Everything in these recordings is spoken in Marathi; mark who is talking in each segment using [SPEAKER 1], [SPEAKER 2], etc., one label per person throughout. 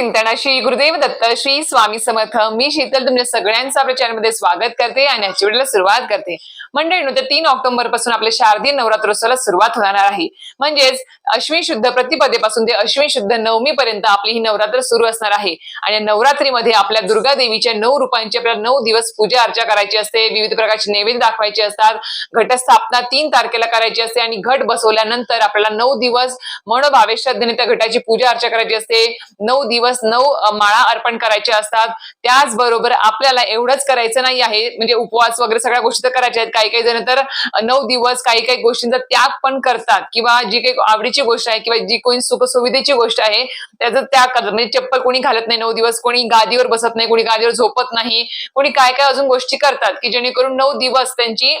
[SPEAKER 1] चिंतनाशी श्री गुरुदेव दत्त श्री स्वामी समर्थ मी शीतल तुमच्या सगळ्यांचा प्रचारमध्ये स्वागत करते आणि याची सुरुवात करते. मंडळीनं तर तीन ऑक्टोबरपासून आपल्या शारदीय नवरात्रोत्सवाला सुरुवात होणार आहे. म्हणजेच अश्विन शुद्ध प्रतिपदेपासून ते अश्विन शुद्ध नवमी पर्यंत आपली ही नवरात्र सुरू असणार आहे. आणि नवरात्रीमध्ये आपल्या दुर्गा देवीच्या नऊ रूपांची आपल्याला नऊ दिवस पूजा अर्चा करायची असते. विविध प्रकारचे नैवेद्य दाखवायचे असतात. घटस्थापना तीन तारखेला करायची असते आणि घट बसवल्यानंतर आपल्याला नऊ दिवस मनोभावे श्रद्धेने त्या घटाची पूजा अर्चा करायची असते. नऊ दिवस नऊ माळा अर्पण करायच्या असतात. त्याचबरोबर आपल्याला एवढंच करायचं नाही आहे. म्हणजे उपवास वगैरे सगळ्या गोष्टी तर करायच्या आहेत. काही काही जण तर नऊ दिवस काही काही गोष्टींचा त्याग पण करतात. किंवा जी काही आवडीची गोष्ट आहे किंवा जी कोणी सुखसुविधेची गोष्ट आहे त्याचा त्याग करतात. म्हणजे चप्पल कोणी घालत नाही नऊ दिवस कोणी गादीवर बसत नाही कोणी गादीवर झोपत नाही कोणी काय काय अजून गोष्टी करतात की जेणेकरून नऊ दिवस त्यांची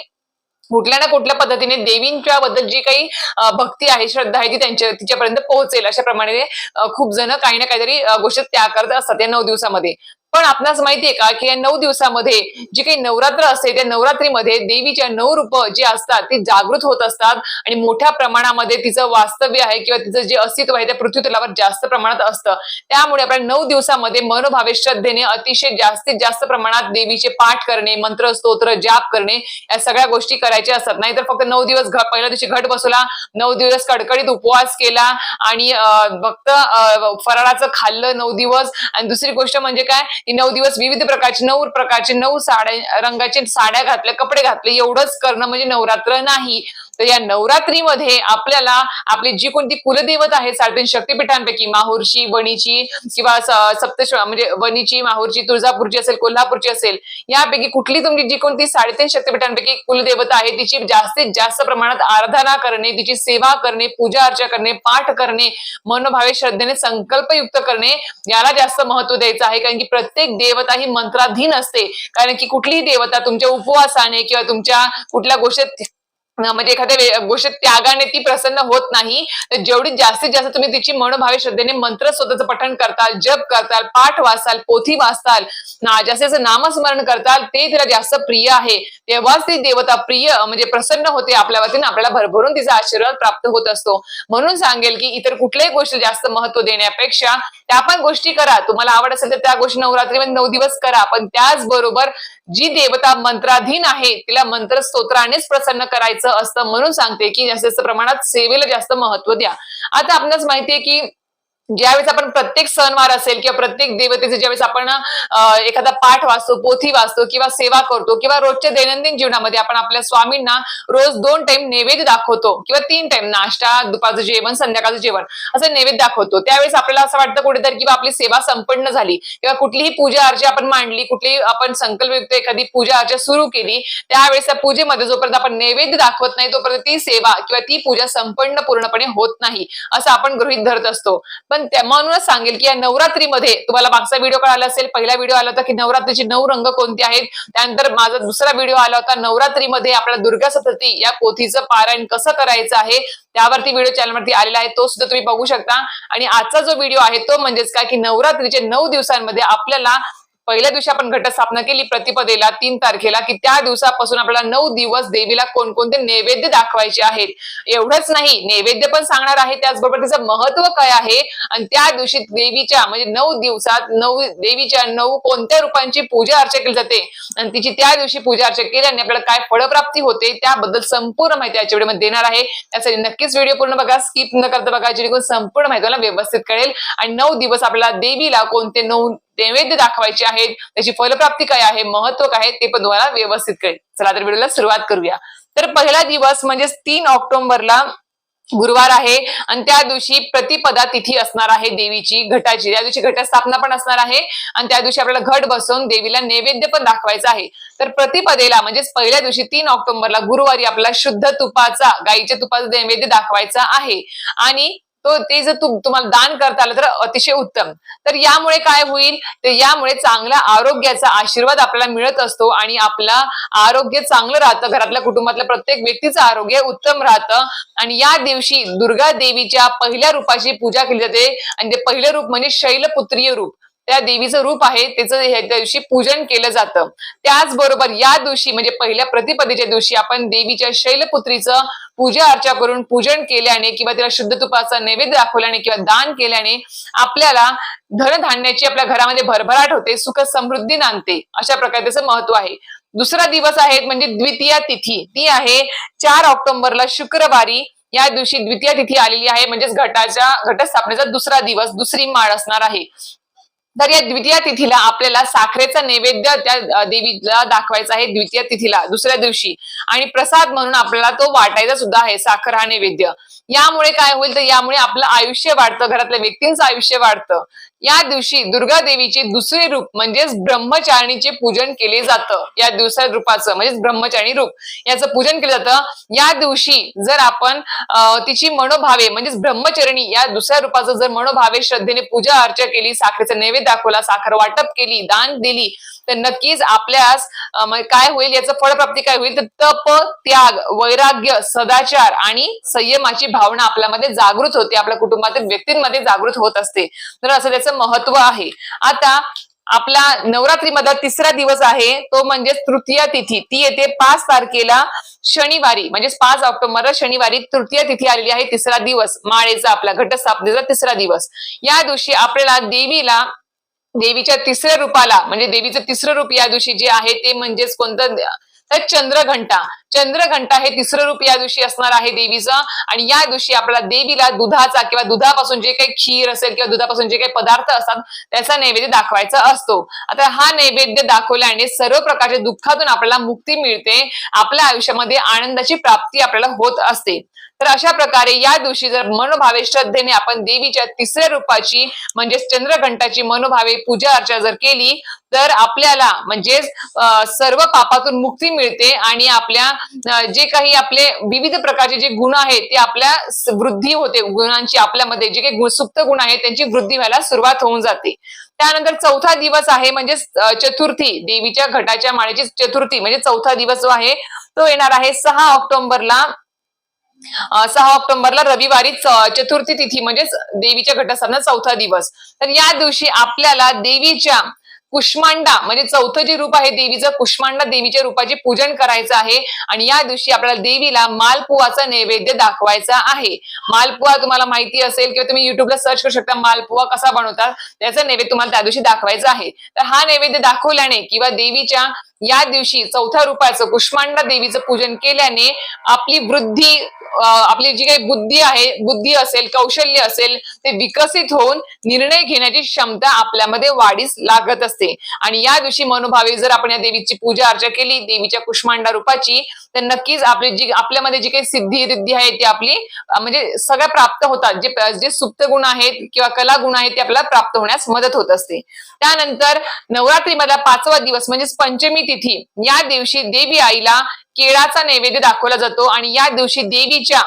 [SPEAKER 1] कुठल्या ना कुठल्या पद्धतीने देवींच्या बद्दल जी काही भक्ती आहे श्रद्धा आहे ती त्यांच्या तिच्यापर्यंत पोहोचेल. अशा प्रमाणे खूप जण काही ना काहीतरी गोष्ट त्याग करत असतात या नऊ दिवसामध्ये. पण आपणास माहितीये का की या नऊ दिवसामध्ये जी काही नवरात्र असते त्या नवरात्रीमध्ये देवीच्या नऊ रूप जे असतात ती जागृत होत असतात. आणि मोठ्या प्रमाणामध्ये तिचं वास्तव्य आहे किंवा तिचं जे अस्तित्व आहे त्या पृथ्वीतलावर जास्त प्रमाणात असतं. त्यामुळे आपल्या नऊ दिवसामध्ये मनोभावे श्रद्धेने अतिशय जास्तीत जास्त प्रमाणात देवीचे पाठ करणे मंत्र स्तोत्र जाप करणे या सगळ्या गोष्टी करायच्या असतात. नाहीतर फक्त नऊ दिवस पहिल्या दिवशी घट बसवला नऊ दिवस कडकडीत उपवास केला आणि फक्त फराळाचं खाल्लं नऊ दिवस. आणि दुसरी गोष्ट म्हणजे काय? की नऊ दिवस विविध प्रकारचे नऊ प्रकारचे नऊ साड्या रंगाचे साड्या घातल्या कपडे घातले एवढंच करणं म्हणजे नवरात्र नाही. तर या नवरात्रीमध्ये आपल्याला आपली जी कोणती कुलदैवत आहे साडेतीन शक्तीपीठांपैकी माहूरची वणीची किंवा सप्तश म्हणजे वणीची माहूरची तुळजापूरची असेल कोल्हापूरची असेल यापैकी कुठली तुमची जी कोणती साडेतीन शक्तीपीठांपैकी कुलदेवता आहे तिची जास्तीत जास्त प्रमाणात आराधना करणे तिची सेवा करणे पूजा अर्चा करणे पाठ करणे मनोभावे श्रद्धेने संकल्पयुक्त करणे याला जास्त महत्त्व द्यायचं आहे. कारण की प्रत्येक देवता ही मंत्राधीन असते. कारण की कुठलीही देवता तुमच्या उपवासाने किंवा तुमच्या कुठल्या गोष्टीत म्हणजे एखाद्या गोष्टी गोष्टीत त्यागाने ती प्रसन्न होत नाही तर जेवढी जास्तीत जास्त तुम्ही तिची मनोभावे श्रद्धेने मंत्र स्वतःचं पठण करताल जप करताल पाठ वाचाल पोथी वाचताल ना जास्तीचं नामस्मरण करताल ते तिला जास्त प्रिय आहे. तेव्हाच ती देवता प्रिय म्हणजे प्रसन्न होते आपल्या वतीने आपल्याला भरभरून तिचा आशीर्वाद प्राप्त होत असतो. म्हणून सांगेल की इतर कुठल्याही गोष्टी जास्त महत्त्व देण्यापेक्षा त्या पण गोष्टी करा. तुम्हाला आवड असेल तर त्या गोष्टी नवरात्रीमध्ये म्हणजे नऊ दिवस करा पण त्याचबरोबर जी देवता मंत्राधीन आहे तिला मंत्र स्तोत्रानेच प्रसन्न करायचं असतं म्हणून सांगते की जास्त जास्त प्रमाणात सेवेला जास्त महत्त्व द्या. आता आपणास माहितीये की ज्यावेळेस आपण प्रत्येक सणवार असेल किंवा प्रत्येक देवतेचे ज्यावेळेस आपण एखादा पाठ वाचतो पोथी वाचतो किंवा सेवा करतो किंवा रोजच्या दैनंदिन जीवनामध्ये आपण आपल्या स्वामींना रोज दोन टाइम नैवेद्य दाखवतो किंवा तीन टाइम नाश्ता दुपारचं जेवण संध्याकाळचं जेवण असं नैवेद्य दाखवतो. त्यावेळेस आपल्याला असं वाटतं कुठेतरी किंवा आपली सेवा संपन्न झाली किंवा कुठलीही पूजा अर्चा आपण मांडली कुठलीही आपण संकल्पयुक्त एखादी पूजा अर्चा सुरू केली त्यावेळेस त्या पूजेमध्ये जोपर्यंत आपण नैवेद्य दाखवत नाही तोपर्यंत ती सेवा किंवा ती पूजा संपन्न पूर्णपणे होत नाही असं आपण गृहित धरत असतो. पण त्या म्हणूनच सांगेल की या नवरात्रीमध्ये तुम्हाला मागचा व्हिडिओ कळाला असेल पहिला व्हिडिओ आला होता की नवरात्रीचे नऊ रंग कोणते आहेत? त्यानंतर माझा दुसरा व्हिडिओ आला होता नवरात्रीमध्ये आपल्याला दुर्गा सप्तती या पोथीचं पारायण कसं करायचं आहे? त्यावरती व्हिडिओ चॅनलवरती आलेला आहे तो सुद्धा तुम्ही बघू शकता. आणि आजचा जो व्हिडिओ आहे तो म्हणजेच काय की नवरात्रीचे नऊ दिवसांमध्ये आपल्याला पहिल्या दिवशी आपण घटस्थापना केली प्रतिपदेला तीन तारखेला की त्या दिवसापासून आपल्याला नऊ दिवस देवीला कोणकोणते नैवेद्य दाखवायचे आहेत. एवढंच नाही नैवेद्य पण सांगणार आहे त्याचबरोबर त्याचं महत्त्व काय आहे? आणि त्या दिवशी देवीच्या म्हणजे नऊ दिवसात नऊ देवीच्या नऊ कोणत्या रूपांची पूजा अर्चा केली जाते? आणि तिची त्या दिवशी पूजा अर्चा केल्याने आपल्याला काय फळप्राप्ती होते त्याबद्दल संपूर्ण माहिती याच्या व्हिडिओमध्ये देणार आहे. त्यासाठी नक्कीच व्हिडिओ पूर्ण बघा स्किप न करता बघा जेणेकरून संपूर्ण माहिती व्यवस्थित कळेल. आणि नऊ दिवस आपल्याला देवीला कोणते नऊ नैवेद्य दाखवायचे आहेत त्याची फलप्राप्ती काय आहे महत्त्व काय आहे ते पण तुम्हाला व्यवस्थित कळेल. चला तर व्हिडिओला सुरुवात करूया. तर पहिला दिवस म्हणजे तीन ऑक्टोबरला गुरुवार आहे आणि त्या दिवशी प्रतिपदा तिथी असणार आहे देवीची घटाची. त्या दिवशी घटस्थापना पण असणार आहे आणि त्या दिवशी आपल्याला घट बसवून देवीला नैवेद्य पण दाखवायचं आहे. तर प्रतिपदेला म्हणजेच पहिल्या दिवशी तीन ऑक्टोबरला गुरुवारी आपला शुद्ध तुपाचा गाईच्या तुपाचा नैवेद्य दाखवायचा आहे. आणि तो ते जर तुम तुम्हाला दान करता आलं तर अतिशय उत्तम. तर यामुळे काय होईल? तर यामुळे चांगला आरोग्याचा आशीर्वाद आपल्याला मिळत असतो आणि आपला आरोग्य चांगलं राहतं. घरातल्या कुटुंबातल्या प्रत्येक व्यक्तीचं आरोग्य उत्तम राहतं. आणि या दिवशी दुर्गा देवीच्या पहिल्या रूपाची पूजा केली जाते. आणि ते पहिलं रूप म्हणजे शैलपुत्रीय रूप. त्या देवीचं रूप आहे त्याचं ह्या दिवशी पूजन केलं जातं. त्याचबरोबर या दिवशी म्हणजे पहिल्या प्रतिपदेच्या दिवशी आपण देवीच्या शैलपुत्रीचं पूजा अर्चा करून पूजन केल्याने किंवा तिला शुद्ध तुपाचा नैवेद्य दाखवल्याने किंवा दान केल्याने आपल्याला धनधान्याची आपल्या घरामध्ये भरभराट होते सुख समृद्धी नांदते. अशा प्रकारे त्याचं महत्त्व आहे. दुसरा दिवस आहे म्हणजे द्वितीया तिथी. ती आहे चार ऑक्टोबरला शुक्रवारी. या दिवशी द्वितीय तिथी आलेली आहे म्हणजेच घटाच्या घटस्थापनेचा दुसरा दिवस दुसरी माळ असणार आहे. तर या द्वितीय तिथीला आपल्याला साखरेचा नैवेद्य त्या देवीला दाखवायचा आहे द्वितीय तिथीला दुसऱ्या दिवशी. आणि प्रसाद म्हणून आपल्याला तो वाटायचा सुद्धा आहे साखर हा नैवेद्य. यामुळे काय होईल तर यामुळे आपलं आयुष्य वाढतं घरातल्या व्यक्तींचं आयुष्य वाढतं. या दिवशी दुर्गा देवीचे दुसरे रूप म्हणजेच ब्रह्मचारिणीचे पूजन केले जातं. या दिवसा रूपाचं म्हणजेच ब्रह्मचारिणी रूप. याचं पूजन केलं जातं. या दिवशी जर आपण तिची मनोभावे म्हणजेच ब्रह्मचरणी या दुसऱ्या रूपाचं जर मनोभावे श्रद्धेने पूजा अर्चा केली साखरेचा नैवेद्य दाखवला साखर वाटप केली दान दिली तर नक्कीच आपल्यास काय होईल? याचं फळप्राप्ती काय होईल? तर तप त्याग वैराग्य सदाचार आणि संयमाची भावना आपल्यामध्ये जागृत होते. आपल्या कुटुंबातील व्यक्तींमध्ये जागृत होत असते. तर असं त्याचं त्याचं महत्त्व आहे. आता आपला नवरात्रीमधला तिसरा दिवस आहे तो म्हणजे तृतीय तिथी. ती येते पाच तारखेला शनिवारी म्हणजेच पाच ऑक्टोबरला शनिवारी तृतीय तिथी आलेली आहे तिसरा दिवस. माळेचा आपला घटस्थापनेचा तिसरा दिवस. या दिवशी आपल्याला देवीला देवीच्या तिसऱ्या रूपाला म्हणजे देवीचं तिसरं रूप या दिवशी जे आहे ते म्हणजेच कोणतं तर चंद्रघंटा. चंद्रघंटा हे तिसरं रूप या दिवशी असणार आहे देवीचं. आणि या दिवशी आपल्याला देवीला दुधाचा किंवा दुधापासून जे काही खीर असेल किंवा दुधापासून जे काही पदार्थ असतात त्याचा नैवेद्य दाखवायचा असतो. आता हा नैवेद्य दाखवल्याने सर्व प्रकारच्या दुःखातून आपल्याला मुक्ती मिळते. आपल्या आयुष्यामध्ये आनंदाची प्राप्ती आपल्याला होत असते. तर अशा प्रकारे या दिवशी जर मनोभावे श्रद्धेने आपण देवीच्या तिसऱ्या रूपाची म्हणजेच चंद्रघंटाची मनोभावे पूजा अर्चा जर केली तर आपल्याला म्हणजेच सर्व पापातून मुक्ती मिळते आणि आपल्या जे काही आपले विविध प्रकारचे जे गुण आहेत ते आपल्या वृद्धी होते. गुणांची आपल्यामध्ये जे काही सुप्त गुण आहेत त्यांची वृद्धी व्हायला सुरुवात होऊन जाते. त्यानंतर चौथा दिवस आहे म्हणजे चतुर्थी. देवीच्या घटाच्या माळेची चतुर्थी म्हणजे चौथा दिवस जो आहे तो येणार आहे सहा ऑक्टोबरला. सहा ऑक्टोबरला रविवारी चतुर्थी तिथी म्हणजेच देवीच्या घटस्थापना चौथा दिवस. तर या दिवशी आपल्याला देवीच्या कुष्मांडा म्हणजे चौथं जे रूप आहे देवीचं कुष्मांडा देवीच्या रूपाचे पूजन करायचं आहे. आणि या दिवशी आपल्याला देवीला मालपुवाचा नैवेद्य दाखवायचा आहे. मालपुवा तुम्हाला माहिती असेल किंवा तुम्ही युट्यूबला सर्च करू शकता मालपुवा कसा बनवतात त्याचा नैवेद्य तुम्हाला त्या दिवशी दाखवायचा आहे. तर हा नैवेद्य दाखवल्याने किंवा देवीच्या या दिवशी चौथ्या रूपाचं कुष्मांडा देवीचं पूजन केल्याने आपली वृद्धी आपली जी काही बुद्धी आहे बुद्धी असेल कौशल्य असेल ते विकसित होऊन निर्णय घेण्याची क्षमता आपल्यामध्ये वाढीस लागत असते. आणि या दिवशी मनोभावे जर आपण या देवीची पूजा अर्चा केली देवीच्या कुष्मांडा रूपाची तर नक्कीच आपली जी आपल्यामध्ये जी काही सिद्धी रिद्धी आहे ती आपली म्हणजे सगळ्या प्राप्त होतात. जे जे सुप्त गुण आहेत किंवा कला गुण आहेत ते आपल्याला प्राप्त होण्यास मदत होत असते. त्यानंतर नवरात्रीमधला पाचवा दिवस म्हणजेच पंचमी तिथी या दिवशी देवी आईला केळाचा नैवेद्य दाखवला जातो आणि या दिवशी देवीच्या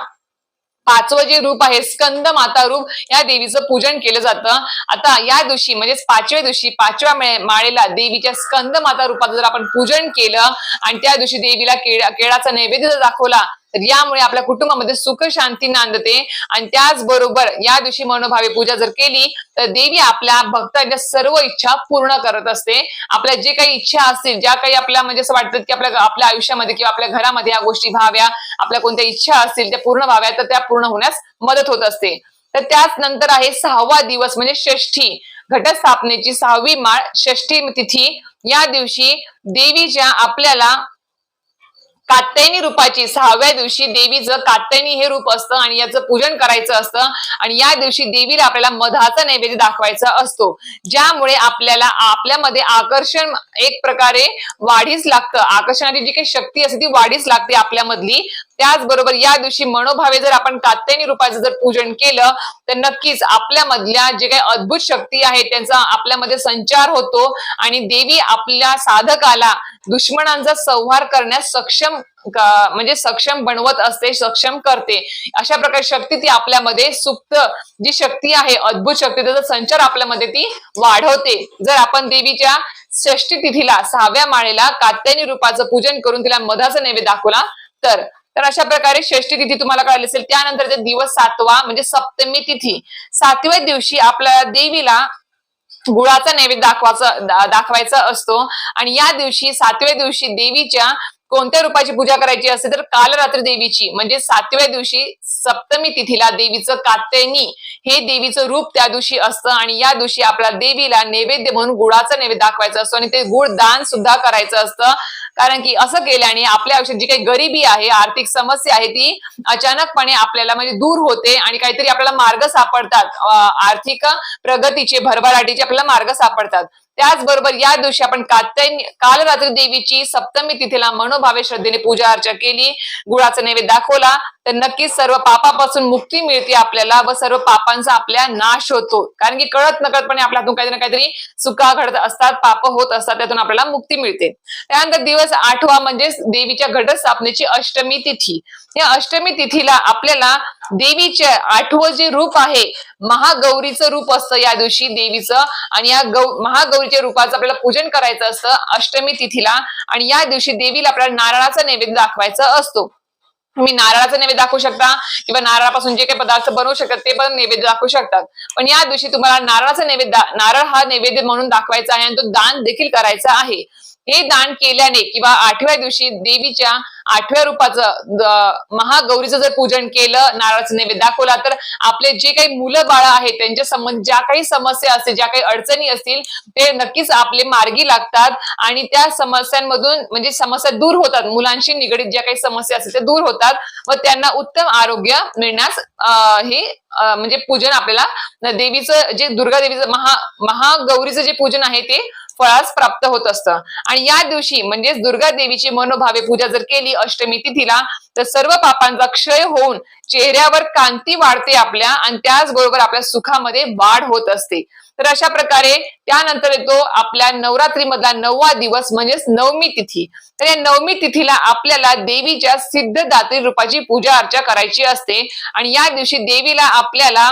[SPEAKER 1] पाचवं जे रूप आहे स्कंद माता रूप या देवीचं पूजन केलं जातं. आता या दिवशी म्हणजेच पाचव्या दिवशी पाचव्या माळेला देवीच्या स्कंद माता रूपाचं जर आपण पूजन केलं आणि त्या दिवशी देवीला केळा केळाचा नैवेद्य जर दाखवला तर यामुळे आपल्या कुटुंबामध्ये सुख शांती नांदते. आणि त्याचबरोबर या दिवशी मनोभावे पूजा जर केली तर देवी आपल्या भक्तांच्या सर्व इच्छा पूर्ण करत असते. आपल्या जे काही इच्छा असतील ज्या काही आपल्या म्हणजे असं वाटतं की आपल्या आपल्या आयुष्यामध्ये किंवा आपल्या घरामध्ये या गोष्टी व्हाव्या आपल्या कोणत्या इच्छा असतील त्या पूर्ण व्हाव्या तर त्या पूर्ण होण्यास मदत होत असते. तर त्याच नंतर आहे सहावा दिवस म्हणजे षष्ठी. घटस्थापनेची सहावी माळ षष्ठी तिथी. या दिवशी देवीच्या आपल्याला कात्यायनी रूपाची सहाव्या दिवशी देवीचं कात्यायनी हे रूप असतं आणि याचं पूजन करायचं असतं. आणि या दिवशी देवीला आपल्याला मधाचा नैवेद्य दाखवायचा असतो. ज्यामुळे आपल्याला आपल्यामध्ये आकर्षण एक प्रकारे वाढीस लागतं. आकर्षणाची जी काही शक्ती असते ती वाढीस लागते आपल्यामधली. त्याचबरोबर या दिवशी मनोभावे जर आपण कात्यायनी रूपाचं जर पूजन केलं तर नक्कीच आपल्यामधल्या जे काही अद्भुत शक्ती आहे त्यांचा आपल्यामध्ये संचार होतो आणि देवी आपल्या साधकाला दुश्मनांचा संहार करण्यास सक्षम म्हणजे सक्षम बनवत असते सक्षम करते. अशा प्रकारे शक्ती ती आपल्यामध्ये सुप्त जी शक्ती आहे अद्भुत शक्ती त्याचा संचार आपल्यामध्ये ती वाढवते. जर आपण देवीच्या षष्टी तिथीला सहाव्या माळेला कात्यायनी रूपाचं पूजन करून तिला मधाचा नैवेद्य दाखवला तर तर अशा प्रकारे षष्टी तिथी तुम्हाला कळाली असेल. त्यानंतर दिवस सातवा म्हणजे सप्तमी तिथी. सातव्या दिवशी आपल्या देवीला गुळाचा नैवेद्य दाखवायचा दाखवायचा असतो. आणि या दिवशी सातव्या दिवशी देवीच्या कोणत्या रूपाची पूजा करायची असते तर काल रात्री देवीची. म्हणजे सातव्या दिवशी सप्तमी तिथीला देवीचं कात्यायनी हे देवीचं रूप त्या दिवशी असतं. आणि या दिवशी आपल्या देवीला नैवेद्य म्हणून गुळाचा नैवेद्य दाखवायचा असतो. आणि ते गुळ दान सुद्धा करायचं असतं. कारण की असं केल्याने आपल्या आयुष्यात जी काही गरिबी आहे आर्थिक समस्या आहे ती अचानकपणे आपल्याला म्हणजे दूर होते आणि काहीतरी आपल्याला मार्ग सापडतात. आर्थिक प्रगतीचे भरभराटीचे आपल्याला मार्ग सापडतात. त्याचबरोबर या दिवशी आपण कात्यायनी काल रात्री देवीची सप्तमी तिथीला मनोभावे श्रद्धेने पूजा अर्चा केली. गुळाचा नैवेद्य दाखवला. तर नक्कीच सर्व पापापासून मुक्ती मिळते आपल्याला व सर्व पापांचा आपल्या नाश होतो. कारण की कळत नकळतपणे आपल्या हातून काहीतरी ना काहीतरी चुका घडत असतात पाप होत असतात त्यातून आपल्याला मुक्ती मिळते. त्यानंतर दिवस आठवा म्हणजे देवीच्या घटस्थापनेची अष्टमी तिथी. या अष्टमी तिथीला आपल्याला देवीचे आठवं जे रूप आहे महागौरीचं रूप असतं या दिवशी देवीचं. आणि या गौ गौरीच्या रूपाचं आपल्याला पूजन करायचं असतं अष्टमी तिथीला. आणि या दिवशी देवीला आपल्याला नारळाचा नैवेद्य दाखवायचा असतो. तुम्ही नारळाचा नैवेद्य दाखवू शकता किंवा नारळापासून जे काही पदार्थ बनवू शकतात ते पण नैवेद्य दाखवू शकतात. पण या दिवशी तुम्हाला नारळाचा नैवेद्य नारळ हा नैवेद्य म्हणून दाखवायचा आहे आणि तो दान देखील करायचा आहे. हे दान केल्याने किंवा आठव्या दिवशी देवीच्या आठव्या रूपाचं महागौरीचं जर पूजन केलं नारळाचं नैवेद्य दाखवला तर आपले जे काही मुलं बाळ आहेत त्यांच्या संबंध ज्या काही समस्या असतील ज्या काही अडचणी असतील ते नक्कीच आपले मार्गी लागतात. आणि त्या समस्यांमधून म्हणजे समस्या दूर होतात. मुलांशी निगडीत ज्या काही समस्या असतील त्या दूर होतात. व त्यांना उत्तम आरोग्य मिळण्यास हे म्हणजे पूजन आपल्याला देवीचं जे दुर्गा देवीचं महा महागौरीचं जे पूजन आहे ते फळास प्राप्त होत असतं. आणि या दिवशी म्हणजेच दुर्गा देवीची मनोभावे पूजा जर केली अष्टमी तिथीला तर सर्व पापांचा क्षय होऊन चेहऱ्यावर कांती वाढते आपल्या आणि त्याचबरोबर आपल्या सुखामध्ये वाढ होत असते. तर अशा प्रकारे त्यानंतर येतो आपल्या नवरात्रीमधला नववा दिवस म्हणजेच नवमी तिथी. तर या नवमी तिथीला आपल्याला देवीच्या सिद्धदात्री रूपाची पूजा अर्चा करायची असते. आणि या दिवशी देवीला आपल्याला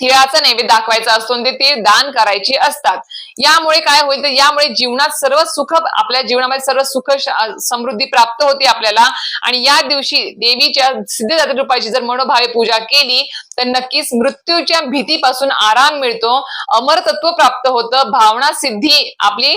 [SPEAKER 1] तिळाचा नैवेद्य दाखवायचा असतो ते तीळ दान करायचे असतात. यामुळे काय होईल तर यामुळे जीवनात सर्व सुख आपल्या जीवनामध्ये सर्व सुख समृद्धी प्राप्त होते आपल्याला. आणि या दिवशी देवीच्या सिद्धदात्री रूपाची जर मनोभावे पूजा केली तर नक्कीच मृत्यूच्या भीतीपासून आराम मिळतो. अमरतत्व प्राप्त होतं. भावना सिद्धी आपली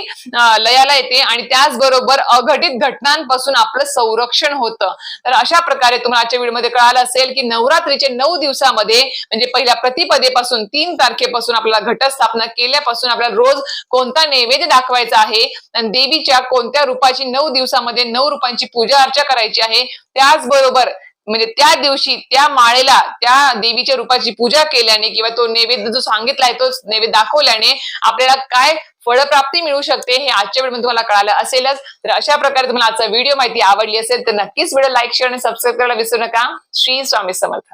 [SPEAKER 1] लयाला येते आणि त्याचबरोबर अघटित घटनांपासून आपलं संरक्षण होतं. तर अशा प्रकारे तुम्हाला आजच्या व्हिडिओमध्ये कळालं असेल की नवरात्रीचे नऊ दिवसामध्ये म्हणजे पहिल्या प्रतिपदेपासून तीन तारखेपासून आपल्याला घटस्थापना केल्यापासून आपल्याला रोज कोणता नैवेद्य दाखवायचा आहे आणि देवीच्या कोणत्या रूपाची नऊ दिवसामध्ये नऊ रूपांची पूजा अर्चा करायची आहे त्याचबरोबर म्हणजे त्या दिवशी त्या माळेला त्या देवीच्या रूपाची पूजा केल्याने किंवा तो नैवेद्य जो सांगितला आहे तो नैवेद्य दाखवल्याने आपल्याला काय फळप्राप्ती मिळू शकते हे आजच्या व्हिडिओ तुम्हाला कळालं असेलच. तर अशा प्रकारे तुम्हाला आजचा व्हिडिओ माहिती आवडली असेल तर नक्कीच व्हिडिओ लाईक शेअर आणि सबस्क्राईब करायला विसरू नका. श्री स्वामी समर्थ.